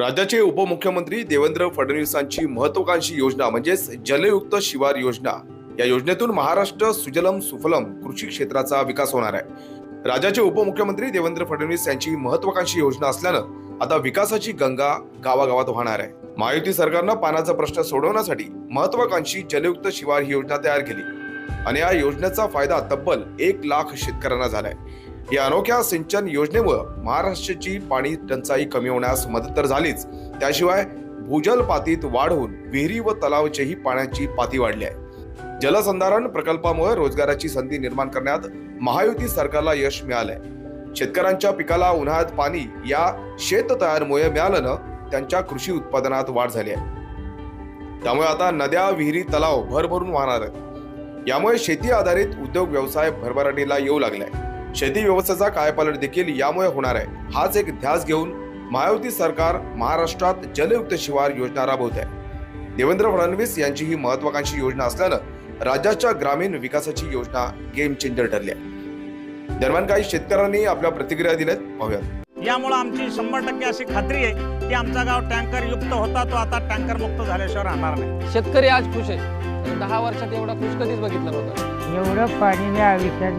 राज्याचे उपमुख्यमंत्री देवेंद्र फडणवीसांची महत्वाकांक्षी योजना म्हणजेच जलयुक्त शिवार योजना. या योजनेतून महाराष्ट्र सुजलम सुफलम कृषी क्षेत्राचा विकास होणार आहे. राज्याचे उपमुख्यमंत्री देवेंद्र फडणवीस यांची महत्वाकांक्षी योजना असल्यानं आता विकासाची गंगा गावागावात वाहणार आहे. महायुती सरकारनं पाण्याचा प्रश्न सोडवण्यासाठी महत्वाकांक्षी जलयुक्त शिवार ही योजना तयार केली. आणि या योजनेचा फायदा तब्बल एक लाख शेतकऱ्यांना झालाय. या अनोख्या सिंचन योजनेमुळे महाराष्ट्राची पाणी टंचाई कमी होण्यास मदत तर झालीच. त्याशिवाय भूजल पातीत वाढ होऊन विहिरी व तलावचेही पाण्याची पाती वाढली आहे. जलसंधारण प्रकल्पामुळे रोजगाराची संधी निर्माण करण्यात महायुती सरकारला यश मिळालंय. शेतकऱ्यांच्या पिकाला उन्हाळ्यात पाणी या शेत तयारमुळे मिळाल्यानं त्यांच्या कृषी उत्पादनात वाढ झाली आहे. त्यामुळे आता नद्या विहिरी तलाव भरभरून वाहणार आहेत. यामुळे शेती आधारित उद्योग व्यवसाय भरभराटीला येऊ लागलाय. शेती व्यवस्थेचा कायापालट देखील यामुळे होणार आहे. हाच एक ध्यास घेऊन महायुती सरकार महाराष्ट्रात जलयुक्त शिवार योजना राबवत. आहे देवेंद्र फडणवीस यांची ही महत्वाकांक्षी योजना असल्यानं राज्याच्या ग्रामीण विकासाची योजना गेम चेंजर ठरली आहे. दरम्यान काही शेतकऱ्यांनी आपल्या प्रतिक्रिया दिल्यात. पाहूयात. यामुळे आमची शंभर टक्के अशी खात्री आहे की आमचा गाव टँकर युक्त होता तो आता टँकर मुक्त झाल्याशिवाय राहणार नाही. शेतकरी आज खुश आहे दहा वर्षात एवढा खुश कधीच बघितलं नव्हतं. एवढं पाणी मी आयुष्यात